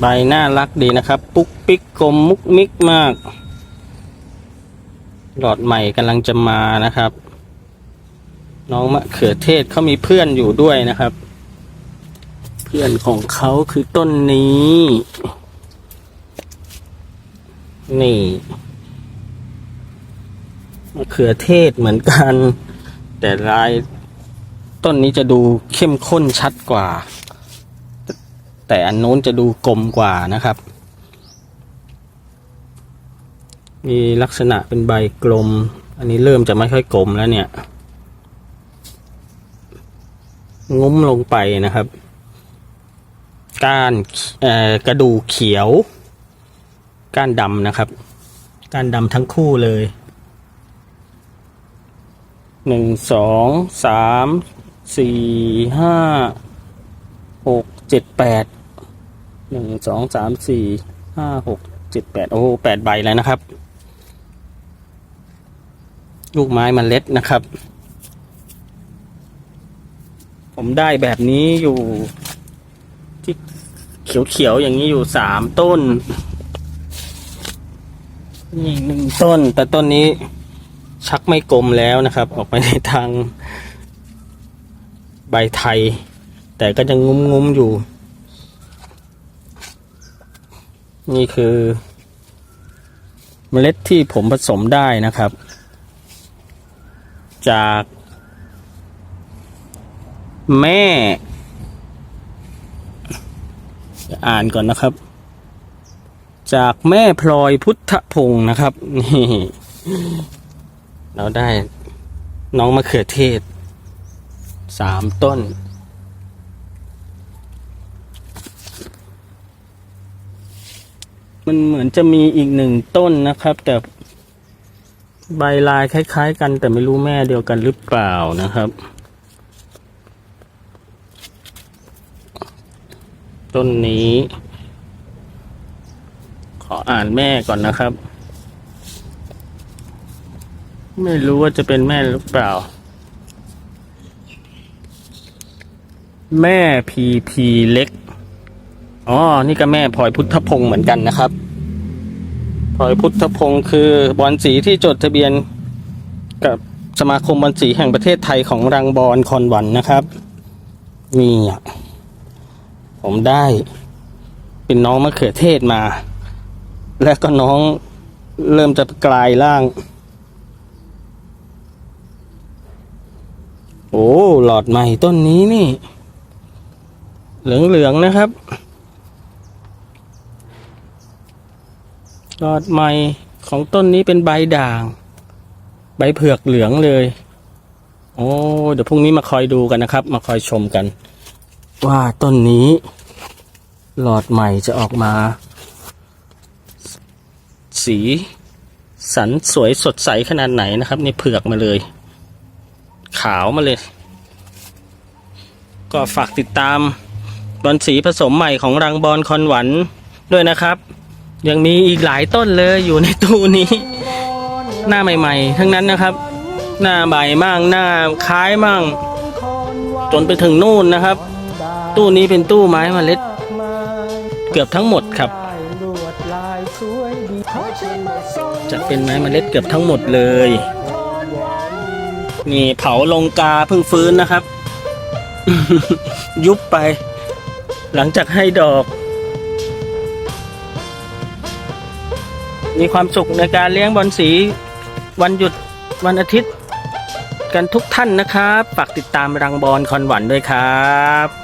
ใบน่ารักดีนะครับ ปุ๊กปิ๊กกลมมุกมิกมาก หลอดใหม่กำลังจะมานะครับ น้องมะเขือเทศเขามีเพื่อนอยู่ด้วยนะครับ เพื่อนของเขาคือต้นนี้ นี่มะเขือเทศเหมือนกัน แต่ลายต้นนี้จะดูเข้มข้นชัดกว่า แต่อันโน้นจะดูกลมกว่านะครับ มีลักษณะเป็นใบกลม อันนี้เริ่มจะไม่ค่อยกลมแล้วเนี่ยงุ้มลงไปนะครับ ก้านกระดูเขียว ก้านดำนะครับ ก้านดำทั้งคู่เลยหนึ่งสองสามสี่ห้าหกเจ็ดแปด หนึ่งสองสามสี่ห้าหกเจ็ดแปดโอ้แปดใบแล้วนะครับ ลูกไม้มันเล็ดนะครับ ผมได้แบบนี้อยู่ที่เขียวๆอย่างนี้อยู่สามต้นนี่หนึ่งต้น แต่ต้นนี้ชักไม่กลมแล้วนะครับ ออกไปในทางใบไทย แต่ก็จะงุ้มงุ้มๆอยู่ นี่คือเมล็ดที่ผมผสมได้นะครับ จาก แม่ อ่านก่อนนะครับ จากแม่พลอยพุทธพงศ์นะครับนี่เราได้น้องมะเขือเทศสามต้น มันเหมือนจะมีอีกหนึ่งต้นนะครับ แต่ใบลายคล้าย ๆ กัน แต่ไม่รู้แม่เดียวกันหรือเปล่านะครับ ต้นนี้ ขออ่านแม่ก่อนนะครับ ไม่รู้ว่าจะเป็นแม่หรือเปล่า แม่พีพีเล็ก อ๋อ นี่ก็แม่พลอยพุทธพงศ์เหมือนกันนะครับพลอยพุทธพงศ์คือบอลสีที่จดทะเบียนกับสมาคมบอลสีแห่งประเทศไทยของรังบอลคอนวันนะครับนี่อะผมได้เป็นน้องมะเขือเทศมา และก็น้องเริ่มจะกลายร่าง โอ้ หลอดใหม่ต้นนี้นี่ เหลืองๆนะครับ หลอดใหม่ของต้นนี้เป็นใบด่าง ใบเผือกเหลืองเลย โอ้เดี๋ยวพรุ่งนี้มาคอยดูกันนะครับ มาคอยชมกัน ว่าต้นนี้ หลอดใหม่จะออกมา สีสันสวยสดใสขนาดไหนนะครับนี่เผือกมาเลย ขาวมาเลย ก็ฝากติดตามบอลสีผสมใหม่ของรังบอลคอนหวันด้วยนะครับ ยังมีอีกหลายต้นเลยอยู่ในตู้นี้ หน้าใหม่ ๆ ทั้งนั้นนะครับ หน้าใบมั่งหน้าคล้ายมั่งจนไปถึงนู่นนะครับ ตู้นี้เป็นตู้ไม้เมล็ด เกือบทั้งหมดครับ จะเป็นไม้เมล็ดเกือบทั้งหมดเลย นี่เผาลงกาเพิ่งฟื้นนะครับ ยุบไป หลังจากให้ดอก มีความสุขในการเลี้ยงบอลสี วันหยุดวันอาทิตย์ กันทุกท่านนะครับ ฝากติดตามรังบอลคอนหวันด้วยครับ